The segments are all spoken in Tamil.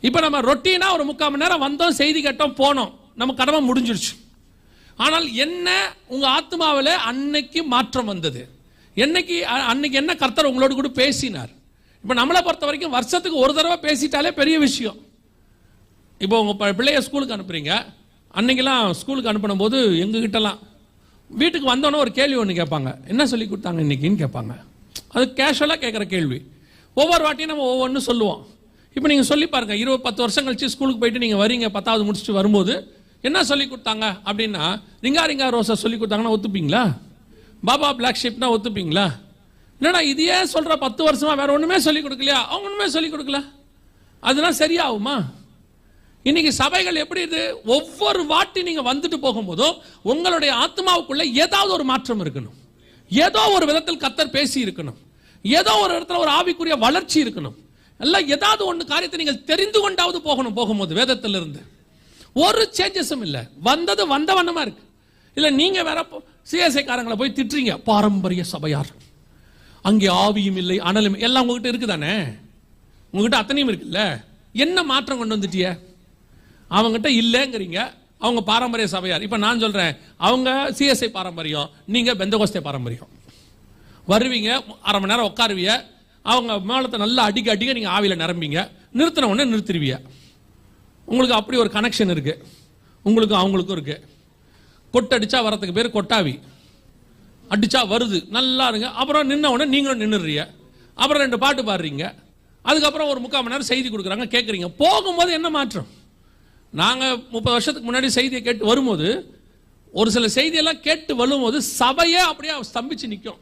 இப்போ நம்ம ரொட்டீனா ஒரு முக்கால் மணி நேரம் வந்தோம் செய்தி கேட்டோம் போனோம். நம்ம கடமை முடிஞ்சிருச்சு. ஆனால் என்ன உங்கள் ஆத்மாவில் அன்னைக்கு மாற்றம் வந்தது? என்னைக்கு அன்னைக்கு என்ன கர்த்தர் உங்களோட கூட பேசினார்? இப்போ நம்மளை பொறுத்த வரைக்கும் வருஷத்துக்கு ஒரு தடவை பேசிட்டாலே பெரிய விஷயம். இப்போ உங்கள் ப- பிள்ளைய ஸ்கூலுக்கு அனுப்புறீங்க. அன்னைக்கெல்லாம் ஸ்கூலுக்கு அனுப்பின போது எங்ககிட்டலாம் வீட்டுக்கு வந்தோன்னே ஒரு கேள்வி ஒன்று கேட்பாங்க. என்ன சொல்லி கொடுத்தாங்க இன்னைக்குன்னு கேட்பாங்க. அது கேஷுவலாக கேட்குற கேள்வி. ஒவ்வொரு வாட்டியும் நம்ம ஒவ்வொன்றும் சொல்லுவோம். இப்போ நீங்கள் சொல்லி பாருங்க இருபது பத்து வருஷம் கழிச்சு ஸ்கூலுக்கு போயிட்டு நீங்கள் வரீங்க பத்தாவது முடிச்சுட்டு வரும்போது என்ன சொல்லி கொடுத்தாங்க அப்படின்னா ரிங்கா ரிங்கா ரோசா சொல்லி கொடுத்தாங்கன்னா ஒத்துப்பீங்களா? பாபா பிளாக் ஷிப்னா ஒத்துப்பீங்களா? என்னடா இதையே சொல்கிற பத்து வருஷமா வேற ஒன்றுமே சொல்லி கொடுக்கலையா? அவங்க ஒன்றுமே சொல்லி கொடுக்கல. அதெல்லாம் சரியாகுமா? இன்னைக்கு சபைகள் எப்படி இது ஒவ்வொரு வாட்டி நீங்க வந்துட்டு போகும்போதும் உங்களுடைய ஆத்மாவுக்குள்ள ஏதாவது ஒரு மாற்றம் இருக்கணும். ஏதோ ஒரு விதத்தில் கத்தர் பேசி இருக்கணும். ஏதோ ஒரு இடத்துல ஒரு ஆவிக்குரிய வளர்ச்சி இருக்கணும். எல்லாம் ஏதாவது ஒன்று காரியத்தை நீங்கள் தெரிந்து கொண்டாவது போகணும் போகும்போது வேதத்திலிருந்து. ஒரு சேஞ்சஸும் இல்லை. வந்தது வந்த வண்ணமாக இருக்கு. இல்லை நீங்கள் வேற சிஎஸ்ஐ காரங்களை போய் திட்டுறீங்க. பாரம்பரிய சபையார். அங்கே ஆவியும் இல்லை அனலும் எல்லாம் உங்ககிட்ட இருக்குதானே? உங்ககிட்ட அத்தனையும் இருக்குல்ல? என்ன மாற்றம் கொண்டு வந்துட்டிய? அவங்ககிட்ட இல்லைங்கிறீங்க. அவங்க பாரம்பரிய சபையார். இப்போ நான் சொல்கிறேன் அவங்க சிஎஸ்ஐ பாரம்பரியம் நீங்கள் பெந்தகோஸ்தே பாரம்பரியம். வருவீங்க அரை மணி நேரம் உட்காருவீங்க அவங்க மேளத்தை நல்லா அடிக்க அடிக்க நீங்கள் ஆவியில் நிரம்பிங்க. நிறுத்தின உடனே நிறுத்திடுவிய உங்களுக்கு அப்படி ஒரு கனெக்ஷன் இருக்குது உங்களுக்கும் அவங்களுக்கும் இருக்குது கொட்டடிச்சா வரத்துக்கு பேர் கொட்டாவி. அடிச்சா வருது. நல்லா இருங்க. அப்புறம் நின்ன உடனே நீங்களும் நின்றுறிய அப்புறம் ரெண்டு பாட்டு பாடுறீங்க. அதுக்கப்புறம் ஒரு முக்கால் மணி நேரம் செய்தி கொடுக்குறாங்க கேட்குறீங்க போகும்போது என்ன மாற்றம்? நாங்கள் முப்பது வருஷத்துக்கு முன்னாடி செய்தியை கேட்டு வரும்போது ஒரு சில செய்தியெல்லாம் கேட்டு வரும்போது சபையே அப்படியே ஸ்தம்பிச்சு நிற்கும்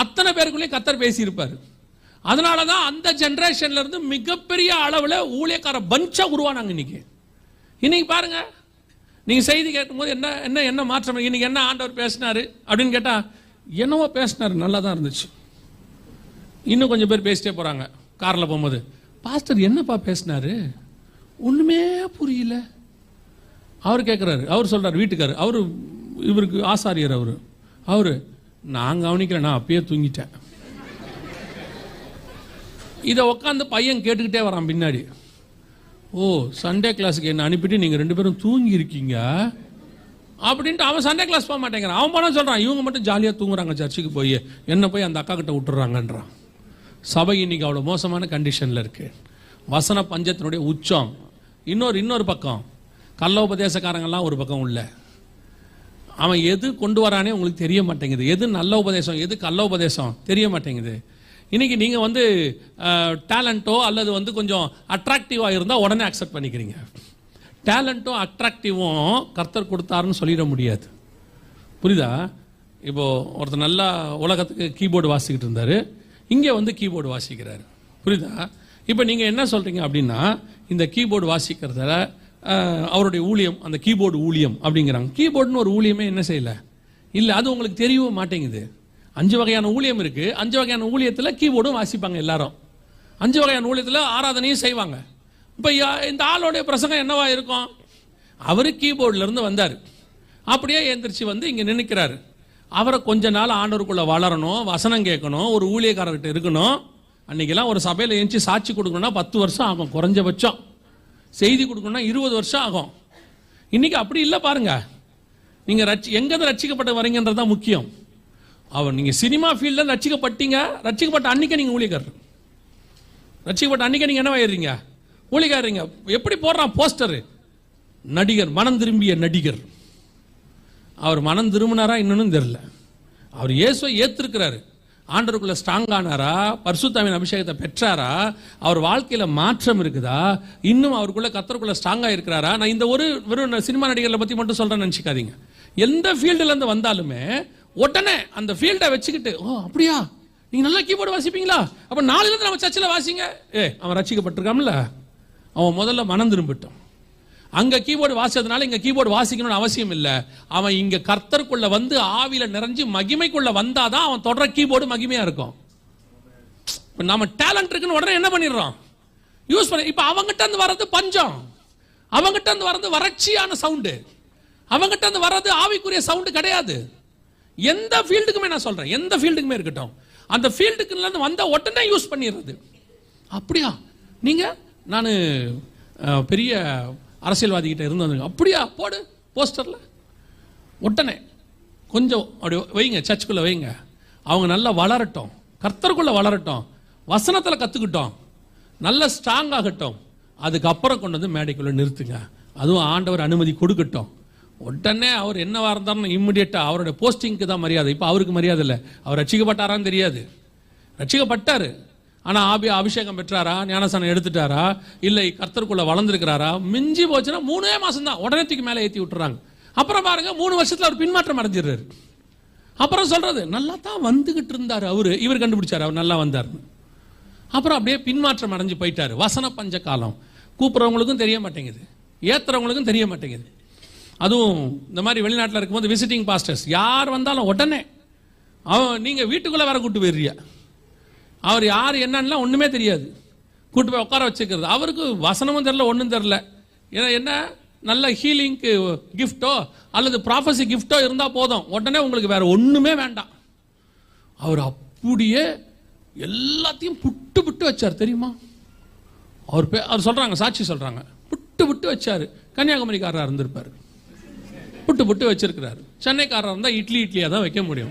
அத்தனை பேருக்குள்ளேயும் கத்தர் பேசியிருப்பார். அதனால தான் அந்த ஜென்ரேஷன்லேருந்து மிகப்பெரிய அளவில் ஊழியக்கார பஞ்சாக உருவானாங்க இன்னைக்கு. இன்னைக்கு பாருங்க நீங்கள் செய்தி கேட்கும்போது என்ன என்ன என்ன மாற்றம் இன்னைக்கு என்ன ஆண்டவர் பேசினாரு அப்படின்னு கேட்டால் என்னவோ பேசினார் நல்லா தான் இருந்துச்சு. இன்னும் கொஞ்சம் பேர் பேசிட்டே போகிறாங்க காரில் போகும்போது. பாஸ்டர் என்னப்பா பேசினாரு? ஒன்றுமே புரியல. அவர் கேட்குறாரு அவர் சொல்கிறார் வீட்டுக்கார் அவர் இவருக்கு ஆசாரியர் அவரு. அவர் நான் கவனிக்கல நான் அப்பயே தூங்கிட்டேன். இதை உட்காந்து பையன் கேட்டுக்கிட்டே வரான் பின்னாடி. ஓ சண்டே கிளாஸுக்கு என்ன அனுப்பிட்டு நீங்கள் ரெண்டு பேரும் தூங்கி இருக்கீங்க அப்படின்ட்டு அவன் சண்டே கிளாஸ் போக மாட்டேங்கிறான். அவன் போனால் சொல்கிறான் இவங்க மட்டும் ஜாலியாக தூங்குறாங்க சர்ச்சுக்கு போய் என்ன போய் அந்த அக்கா கிட்ட விட்டுறாங்கன்றான். சபை இன்னைக்கு அவ்வளோ மோசமான கண்டிஷனில் இருக்கு. வசன பஞ்சத்தினுடைய உச்சம். இன்னொரு இன்னொரு பக்கம். கள்ள உபதேசக்காரங்கெல்லாம் ஒரு பக்கம் உள்ள. அவன் எது கொண்டு வரானே உங்களுக்கு தெரிய மாட்டேங்குது. எது நல்ல உபதேசம் எது கள்ள உபதேசம் தெரிய மாட்டேங்குது. இன்னைக்கு நீங்கள் வந்து டேலண்ட்டோ அல்லது வந்து கொஞ்சம் அட்ராக்டிவாக இருந்தால் உடனே அக்செப்ட் பண்ணிக்கிறீங்க. டேலண்ட்டும் அட்ராக்டிவும் கர்த்தர் கொடுத்தாருன்னு சொல்லிட முடியாது. புரியுதா? இப்போது ஒருத்தர் நல்லா உலகத்துக்கு கீபோர்டு வாசிக்கிட்டு இருந்தார். இங்கே வந்து கீபோர்டு வாசிக்கிறாரு. புரியுதா? இப்போ நீங்கள் என்ன சொல்கிறீங்க அப்படின்னா இந்த கீபோர்டு வாசிக்கிறதுல அவருடைய ஊழியம் அந்த கீபோர்டு ஊழியம் அப்படிங்கிறாங்க. கீபோர்டுன்னு ஒரு ஊழியமே என்ன செய்யல? இல்லை அது உங்களுக்கு தெரியவும் மாட்டேங்குது. அஞ்சு வகையான ஊழியம் இருக்கு. அஞ்சு வகையான ஊழியத்தில் கீபோர்டும் வாசிப்பாங்க எல்லாரும். அஞ்சு வகையான ஊழியத்தில் ஆராதனையும் செய்வாங்க. இப்போ இந்த ஆளோடைய பிரசங்கம் என்னவா இருக்கும்? அவர் கீபோர்டிலிருந்து வந்தார். அப்படியே எந்திரிச்சு வந்து இங்கே நினைக்கிறாரு அவரை கொஞ்ச நாள் ஆண்டவருக்குள்ள வளரணும் வசனம் கேட்கணும் ஒரு ஊழியக்காரர்கிட்ட இருக்கணும். அன்னைக்கெல்லாம் ஒரு சபையில் எழுந்துச்சு சாட்சி கொடுக்கணும்னா பத்து வருஷம் ஆகும் குறைஞ்சபட்சம். செய்தி கொடுக்கணும்னா இருபது வருஷம் ஆகும். இன்னைக்கு அப்படி இல்லை பாருங்க. நீங்கள் ரட்சி எங்கேருந்து ரட்சிக்கப்பட்டு வரீங்கன்றது தான் முக்கியம். அவர் நீங்கள் சினிமா ஃபீல்டில் ரட்சிக்கப்பட்டீங்க ரட்சிக்கப்பட்ட அன்னைக்கு நீங்கள் ஊழியக்காரர். ரட்சிக்கப்பட்ட நீங்கள் என்ன என்னவாயிடுறீங்க ஊழியக்காரங்க எப்படி போடுறான் போஸ்டரு? நடிகர் மனம் திரும்பிய நடிகர். அவர் மனம் திரும்பினாரா இன்னொன்னு தெரில அவர் இயேசுவை ஏற்றுருக்கிறாரு ஆண்டருக்குள்ள ஸ்ட்ராங் ஆனாரா? பர்சுத்தாவின் அபிஷேகத்தை பெற்றாரா? அவர் வாழ்க்கையில் மாற்றம் இருக்குதா? இன்னும் அவருக்குள்ள கத்தருக்குள்ள ஸ்ட்ராங்காக இருக்கிறாரா? நான் இந்த ஒரு வெறும் சினிமா நடிகர்களை பற்றி மட்டும் சொல்கிறேன்னு நினச்சிக்காதீங்க. எந்த ஃபீல்டுலேருந்து வந்தாலுமே உடனே அந்த ஃபீல்டை வச்சுக்கிட்டு ஓ அப்படியா? நீங்கள் நல்லா கீபோர்டு வாசிப்பீங்களா? அப்போ நாளிலேருந்து நம்ம சர்ச்சில் வாசிங்க. ஏ அவன் ரசிக்கப்பட்டிருக்காமல அவன் முதல்ல மனம் திரும்பிட்டான். அங்க கீபோர்டு வாசிச்சதுனால இங்க கீபோர்டு வாசிக்கணும்னு அவசியம் இல்லை. அவன் இங்க கர்த்தருக்குள்ள வந்து ஆவியில் நிறைஞ்சு மகிமைக்குள்ள வந்தாதான் அவன் தொடர கீபோர்டு மகிமையா இருக்கும். இப்போ நம்ம டேலண்ட் இருக்குன்னு உடனே என்ன பண்ணிடுறோம்? யூஸ் பண்ண இப்ப அவங்ககிட்ட இருந்து வர்றது பஞ்சம். அவங்ககிட்ட இருந்து வர்றது வறட்சியான சவுண்டு அவங்ககிட்ட இருந்து வர்றது ஆவிக்குரிய சவுண்டு கிடையாது. எந்த ஃபீல்டுக்குமே நான் சொல்றேன். எந்த ஃபீல்டுக்குமே இருக்கட்டும். அந்த ஃபீல்டுக்குலேருந்து வந்தால் வந்த உடனே யூஸ் பண்ணிடுறது. அப்படியா? நீங்க நான் பெரிய அரசியல்வாதிகிட்ட இருந்து வந்து அப்படியா? போடு போஸ்டரில். உடனே கொஞ்சம் அப்படி வைங்க சர்ச்சுக்குள்ளே வைங்க. அவங்க நல்லா வளரட்டும். கர்த்தருக்குள்ளே வளரட்டும். வசனத்தில் கற்றுக்கிட்டோம் நல்ல ஸ்ட்ராங் ஆகட்டும். அதுக்கப்புறம் கொண்டு வந்து மேடைக்குள்ளே நிறுத்துங்க. அதுவும் ஆண்டவர் அனுமதி கொடுக்கட்டும். உடனே அவர் என்னவா இருந்தாலும் இம்மிடியட்டாக அவருடைய போஸ்டிங்க்கு தான் மரியாதை. இப்போ அவருக்கு மரியாதை இல்லை. அவர் ரட்சிக்கப்பட்டாரான்னு தெரியாது. ரட்சிக்கப்பட்டார் ஆனால் ஆபி அபிஷேகம் பெற்றாரா? ஞானசானம் எடுத்துட்டாரா? இல்லை கர்த்தருக்குள்ள வளர்ந்துருக்கிறாரா? மிஞ்சி போச்சுன்னா மூணே மாதம் தான் உடனே தூக்கி மேலே ஏற்றி விட்டுறாங்க. அப்புறம் பாருங்க மூணு வருஷத்தில் அவர் பின்மாற்றம் அடைஞ்சிடுறாரு. அப்புறம் சொல்றது நல்லா தான் வந்துகிட்டு இருந்தார் அவர். இவர் கண்டுபிடிச்சார் அவர் நல்லா வந்தார்னு அப்புறம் அப்படியே பின்மாற்றம் அடைஞ்சு போயிட்டாரு. வசன பஞ்ச காலம். கூப்பிட்றவங்களுக்கும் தெரிய மாட்டேங்குது. ஏத்துறவங்களுக்கும் தெரிய மாட்டேங்குது. அதுவும் இந்த மாதிரி வெளிநாட்டில் இருக்கும்போது விசிட்டிங் பாஸ்டர்ஸ் யார் வந்தாலும் உடனே அவன் நீங்கள் வீட்டுக்குள்ளே வர கூட்டு போயிடுறியா அவர் யார் என்னன்னா ஒன்றுமே தெரியாது. கூட்டு போய் உட்கார வச்சுக்கிறது. அவருக்கு வசனமும் தெரில ஒன்றும் தெரில ஏன்னா என்ன? நல்ல ஹீலிங்க்கு கிஃப்ட்டோ அல்லது ப்ராஃபஸி கிஃப்ட்டோ இருந்தால் போதும். உடனே உங்களுக்கு வேற ஒன்றுமே வேண்டாம். அவர் அப்படியே எல்லாத்தையும் புட்டு புட்டு வச்சார். தெரியுமா? அவர் பே அவர் சொல்கிறாங்க சாட்சி சொல்கிறாங்க புட்டு புட்டு வச்சார். கன்னியாகுமரிக்காரராக இருந்திருப்பார். புட்டு புட்டு வச்சிருக்கிறார். சென்னைக்காரராக இருந்தால் இட்லி இட்லியாக தான் வைக்க முடியும்.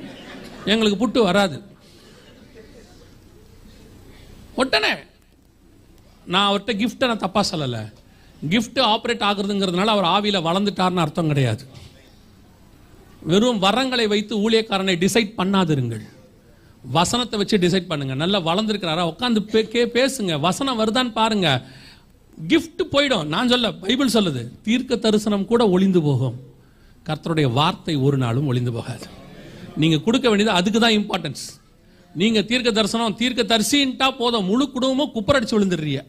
எங்களுக்கு புட்டு வராது. உடனே நான் அவர்கிட்ட கிஃப்ட்டை நான் தப்பாக சொல்லலை. கிஃப்ட்டு ஆப்ரேட் ஆகுறதுங்கிறதுனால அவர் ஆவியில் வளர்ந்துட்டார்னு அர்த்தம் கிடையாது. வெறும் வரங்களை வைத்து ஊழியக்காரனை டிசைட் பண்ணாதிருங்கள். வசனத்தை வச்சு டிசைட் பண்ணுங்க. நல்லா வளர்ந்துருக்கிறாரா? உட்காந்து கே பேசுங்க. வசனம் வருதான்னு பாருங்க. கிஃப்ட் போயிடும். நான் சொல்ல பைபிள் சொல்லுது தீர்க்க தரிசனம் கூட ஒளிந்து போகும். கர்த்தருடைய வார்த்தை ஒரு நாளும் ஒளிந்து போகாது. நீங்கள் கொடுக்க வேண்டியது அதுக்கு தான் இம்பார்ட்டன்ஸ் நீங்க தீர்க்க தரிசனம் தீர்க்க தரிசின்ட்டா போதும். முழு குடும்பமும் குப்பரடிச்சு விழுந்துடுறிய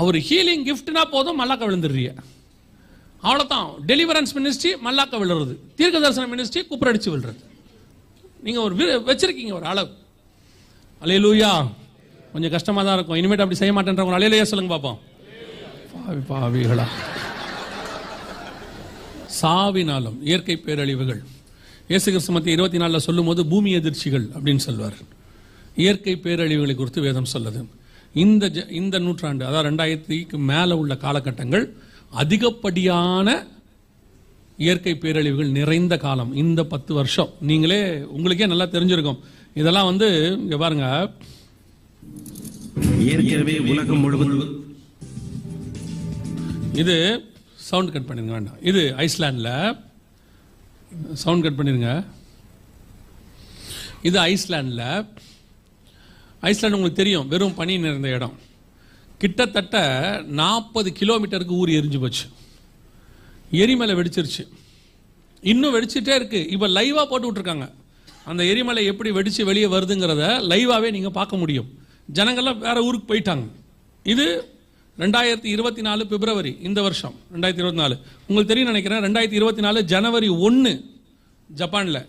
அவர் ஹீலிங் கிஃப்ட்னா போதும் மல்லாக்க விழுந்துடுறிய அவ்வளோதான் டெலிவரன்ஸ் மினிஸ்ட்ரி மல்லாக்க விழுறது. தீர்க்க தரிசன மினிஸ்ட்ரி குப்பரடிச்சு விழுறது. நீங்க ஒரு வச்சிருக்கீங்க ஒரு அளவு. அலையலூயா கொஞ்சம் கஷ்டமா தான் இருக்கும். இனிமேட்டு அப்படி செய்ய மாட்டேன்றவங்க லூயா சொல்லுங்க பார்ப்போம் பாவி பாவிகளா. சாவினாலும் இயற்கை பேரழிவுகள். இயேசு கிறிஸ்து மத்திய இருபத்தி நாலில் சொல்லும்போது பூமி எதிர்ச்சிகள் அப்படின்னு சொல்வார். இயற்கை பேரழிவுகளை குறித்து வேதம் சொல்லுது. இந்த ஜ- இந்த நூற்றாண்டு அதாவது ரெண்டாயிரத்திக்கு மேலே உள்ள காலகட்டங்கள் அதிகப்படியான இயற்கை பேரழிவுகள் நிறைந்த காலம். இந்த பத்து வருஷம். நீங்களே உங்களுக்கே நல்லா தெரிஞ்சிருக்கும். இதெல்லாம் வந்து இங்க பாருங்க. ஏற்கனவே உலகம் முழுவதும். இது சவுண்ட் கட் பண்ணிருங்க வேண்டாம். இது ஐஸ்லாண்டில் சவுண்ட் கட் பண்ணிருங்க. இது ஐஸ்லாண்டில். ஐஸ்லாந்து உங்களுக்கு தெரியும் வெறும் பனி நிறைந்த இடம். கிட்டத்தட்ட நாற்பது கிலோமீட்டருக்கு ஊர் எரிஞ்சு போச்சு. எரிமலை வெடிச்சிருச்சு. இன்னும் வெடிச்சிட்டே இருக்கு. இப்போ லைவாக போட்டு விட்ருக்காங்க அந்த எரிமலை எப்படி வெடிச்சு வெளியே வருதுங்கிறத லைவாகவே நீங்கள் பார்க்க முடியும். ஜனங்கள்லாம் வேற ஊருக்கு போயிட்டாங்க. இது ரெண்டாயிரத்தி இருபத்தி நாலு பிப்ரவரி இந்த வருஷம் ரெண்டாயிரத்தி இருபத்தி நாலு. உங்களுக்கு தெரியும் நினைக்கிறேன் ரெண்டாயிரத்தி இருபத்தி நாலு ஜனவரி ஒன்று ஜப்பானில்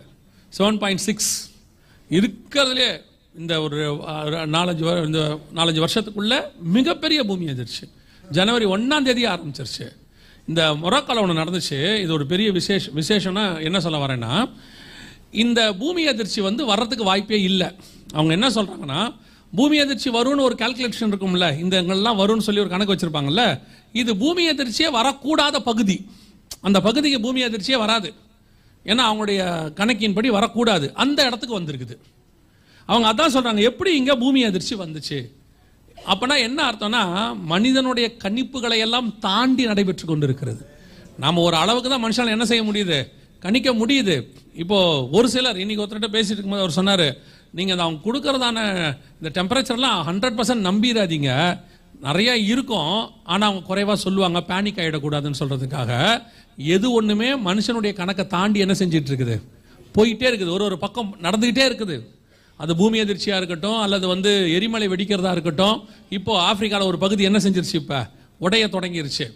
செவன் பாயிண்ட் சிக்ஸ் இருக்கிறதுலே இந்த ஒரு நாலஞ்சு இந்த நாலஞ்சு வருஷத்துக்குள்ளே மிகப்பெரிய பூமி எதிர்ச்சு. ஜனவரி ஒன்றாம் தேதி ஆரம்பிச்சிருச்சு. இந்த மொராக்கால ஒன்று நடந்துச்சு. இது ஒரு பெரிய விசேஷ விசேஷம்னா என்ன சொல்ல வரேன்னா இந்த பூமி அதிர்ச்சி வந்து வர்றதுக்கு வாய்ப்பே இல்லை. அவங்க என்ன சொல்கிறாங்கன்னா பூமி அதிர்ச்சி வரும்னு ஒரு கால்குலேஷன் இருக்கும்ல இந்த எங்கெல்லாம் வரும்னு சொல்லி ஒரு கணக்கு வச்சிருப்பாங்கல்ல இது பூமி அதிர்ச்சியே வரக்கூடாத பகுதி. அந்த பகுதிக்கு பூமி அதிர்ச்சியே வராது. ஏன்னா அவங்களுடைய கணக்கின்படி வரக்கூடாது. அந்த இடத்துக்கு வந்திருக்குது. அவங்க அதான் சொல்றாங்க எப்படி இங்க பூமி அதிர்ச்சி வந்துச்சு? அப்பனா என்ன அர்த்தம்னா மனிதனுடைய கணிப்புகளை எல்லாம் தாண்டி நடைபெற்று கொண்டிருக்கிறது. நாம ஒரு அளவுக்கு தான் மனுஷனால் என்ன செய்ய முடியுது? கணிக்க முடியுது. இப்போ ஒரு சிலர் இன்னைக்கு ஒருத்தர்கிட்ட பேசிட்டு இருக்கும்போது அவர் சொன்னார் நீங்கள் அதை அவங்க கொடுக்கறதான இந்த டெம்பரேச்சர்லாம் ஹண்ட்ரட் பர்சன்ட் நம்பிடாதீங்க. நிறையா இருக்கும். ஆனால் அவங்க குறைவாக சொல்லுவாங்க பேனிக் ஆகிடக்கூடாதுன்னு சொல்கிறதுக்காக எது ஒன்றுமே மனுஷனுடைய கணக்கை தாண்டி என்ன செஞ்சிட்டு இருக்குது போயிட்டே இருக்குது. ஒரு ஒரு பக்கம் நடந்துக்கிட்டே இருக்குது. அது பூமி அதிர்ச்சியாக இருக்கட்டும் அல்லது வந்து எரிமலை வெடிக்கிறதா இருக்கட்டும் இப்போது ஆப்பிரிக்காவில் ஒரு பகுதி என்ன செஞ்சிருச்சு இப்போ? உடைய தொடங்கிருச்சு.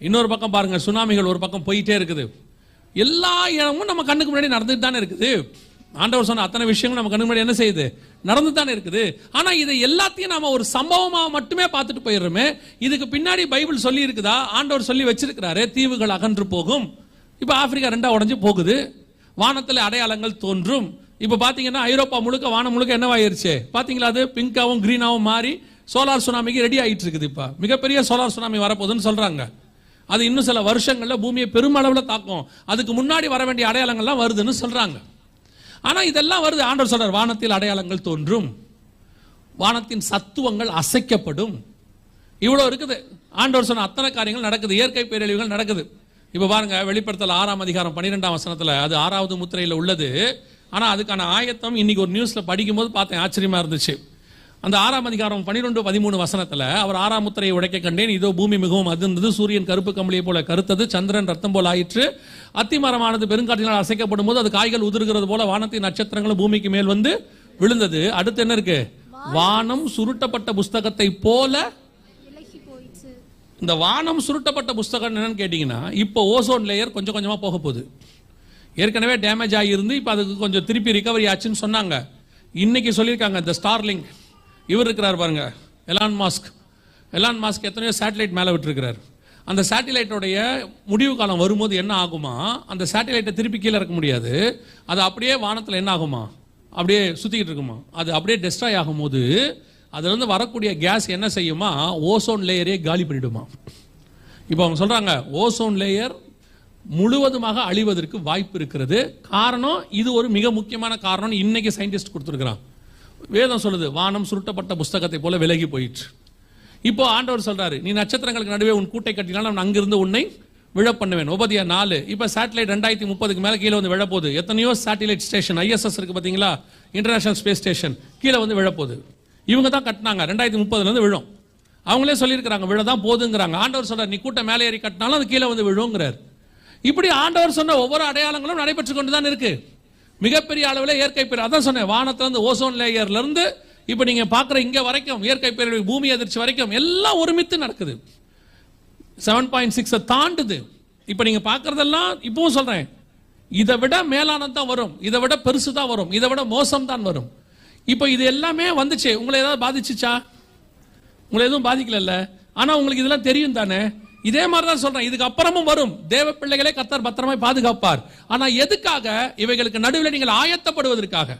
இன்னொரு பக்கம் பாருங்கள் சுனாமிகள் ஒரு பக்கம் போயிட்டே இருக்குது. எல்லா இடமும் நம்ம கண்ணுக்கு முன்னாடி நடந்துட்டு தானே இருக்குது. ஆண்டவர் சொன்ன அத்தனை விஷயங்கள் நம்ம கண்ணு முன்னாடி என்ன செய்யுது? நடந்து தானே இருக்குது. ஆனால் இதை எல்லாத்தையும் நாம் ஒரு சம்பவமாக மட்டுமே பார்த்துட்டு போயிடுறோமே. இதுக்கு பின்னாடி பைபிள் சொல்லி இருக்குதா? ஆண்டவர் சொல்லி வச்சிருக்கிறாரு தீவுகள் அகன்று போகும். இப்போ ஆப்பிரிக்கா ரெண்டா உடஞ்சி போகுது. வானத்தில் அடையாளங்கள் தோன்றும். இப்போ பார்த்தீங்கன்னா ஐரோப்பா முழுக்க வானம் முழுக்க என்னவாயிருச்சு? பார்த்தீங்களா அது? பிங்காவும் க்ரீனாகவும் மாறி சோலார் சுனாமிக்கு ரெடி ஆகிட்டு இருக்குது இப்போ. மிகப்பெரிய சோலார் சுனாமி வரப்போகுதுன்னு சொல்கிறாங்க அது இன்னும் சில வருஷங்களில் பூமியை பெருமளவில் தாக்கும். அதுக்கு முன்னாடி வர வேண்டிய அடையாளங்கள்லாம் வருதுன்னு சொல்கிறாங்க ஆனால் இதெல்லாம் வருது. ஆண்டவர் சொல்றார் வானத்தில் அடையாளங்கள் தோன்றும். வானத்தின் சத்துவங்கள் அசைக்கப்படும். இவ்வளோ இருக்குது. ஆண்டவர் சொன்ன அத்தனை காரியங்கள் நடக்குது. இயற்கை பேரழிவுகள் நடக்குது. இப்போ பாருங்க வெளிப்படுத்தல் ஆறாம் அதிகாரம் பன்னிரெண்டாம் வசனத்தில் அது ஆறாவது முத்திரையில் உள்ளது. ஆனால் அதுக்கான ஆயத்தம் இன்னைக்கு ஒரு நியூஸில் படிக்கும்போது பார்த்தேன். ஆச்சரியமாக இருந்துச்சு. அந்த ஆறாம் அதிகாரம் பன்னிரெண்டு பதிமூணு வசனத்தில் அவர் ஆறாம் முத்திரையை உடைக்க கண்டேன். இதோ பூமி மிகவும் அதிர்ந்தது. சூரியன் கருப்பு கம்பளியை போல கருத்தது. சந்திரன் ரத்தம் போல ஆயிற்று. அத்திமரமானது பெருங்காற்றினால் அசைக்கப்படும் போது அது காய்கள் உதிர்கிறது போல வானத்தின் நட்சத்திரங்களும் பூமிக்கு மேல் வந்து விழுந்தது. அடுத்து என்ன இருக்கு? வானம் சுருட்டப்பட்ட புஸ்தகத்தை போல இந்த வானம் சுருட்டப்பட்ட புஸ்தகம் என்னன்னு கேட்டிங்கன்னா இப்போ ஓசோன் லேயர் கொஞ்சம் கொஞ்சமாக போக போகுது. ஏற்கனவே டேமேஜ் ஆகியிருந்து இப்போ அதுக்கு கொஞ்சம் திருப்பி ரிகவரி ஆச்சுன்னு சொன்னாங்க. இன்னைக்கு சொல்லியிருக்காங்க இந்த ஸ்டார்லிங்க் இவர் இருக்கிறார் பாருங்க எலான் மாஸ்க் எலான் மாஸ்க் எத்தனையோ சேட்டலைட் மேலே விட்டுருக்கிறார். அந்த சேட்டலைட்டோடைய முடிவு காலம் வரும்போது என்ன ஆகுமா? அந்த சேட்டலைட்டை திருப்பி கீழே இறக்க முடியாது. அது அப்படியே வானத்தில் என்ன ஆகுமா? அப்படியே சுற்றிக்கிட்டு இருக்குமா? அது அப்படியே டெஸ்ட்ராய் ஆகும்போது அதுலேருந்து வரக்கூடிய கேஸ் என்ன செய்யுமா? ஓசோன் லேயரே காலி பண்ணிடுமா? இப்போ அவங்க சொல்கிறாங்க ஓசோன் லேயர் முழுவதுமாக அழிவதற்கு வாய்ப்பு இருக்கிறது. காரணம் இது ஒரு மிக முக்கியமான காரணம் இன்னைக்கு சயின்டிஸ்ட் கொடுத்துருக்குறான். வேதம் சொல்லுது வானம் சுருட்டப்பட்ட புஸ்தகத்தை போல விலகி போயிற்று. இப்போ ஆண்டவர் சொல்றாரு நீ நட்சத்திரங்களுக்கு நடுவே உன் கூட்டை கட்டினால் நான் அங்கிருந்து உன்னை விழ பண்ணுவேன் உபதியா நாலு இப்போ சேட்டலைட் ரெண்டாயிரத்தி முப்பதுக்கு மேலே கீழே வந்து விழப்போகுது. எத்தனையோ சேட்டலைட் ஸ்டேஷன் ஐஎஸ்எஸ் இருக்கு பார்த்தீங்களா இன்டர்நேஷனல் ஸ்பேஸ் ஸ்டேஷன் கீழே வந்து விழப்போகுது. இவங்க தான் கட்டினாங்க ரெண்டாயிரத்தி முப்பதுலேருந்து விழும். அவங்களே சொல்லியிருக்கிறாங்க விழதான் போதுங்கிறாங்க. ஆண்டவர் சொல்கிறார் நீ கூட்டம் மேலே ஏறி கட்டினாலும் அது கீழே வந்து விழுங்கிறார். இப்படி ஆண்டவர் சொன்ன ஒவ்வொரு அடையாளங்களும் நடைபெற்று கொண்டு தான் இருக்கு. மிகப்பெரிய அளவில் இயற்கை பேர். அதான் சொன்னேன் வானத்துல இருந்து ஓசோன் லேயர்ல இருந்து இப்ப நீங்க பாக்குற இங்க வரைக்கும் இயற்கை பேரழிவு பூமி அதிர்ச்சி வரைக்கும் எல்லாம் ஒருமித்து நடக்குது. செவன் பாயிண்ட் சிக்ஸை தாண்டுது. இப்போ நீங்க பார்க்குறதெல்லாம் இப்பவும் சொல்றேன். இதை விட மேலானது தான் வரும். இதை விட பெருசு தான் வரும். இதை விட மோசம் தான் வரும். இப்போ இது எல்லாமே வந்துச்சு. உங்களை ஏதாவது பாதிச்சுச்சா? உங்களை எதுவும் பாதிக்கல ஆனால் உங்களுக்கு இதெல்லாம் தெரியும் தானே? இதே மாதிரி தான் சொல்றேன். இதுக்கு அப்புறமும் வரும். தேவ பிள்ளைகளே கத்தர் பத்திரமாய் பாதுகாப்பார். ஆனா எதுக்காக? இவைகளுக்கு நடுவில் நீங்கள் ஆயத்தப்படுவதற்காக.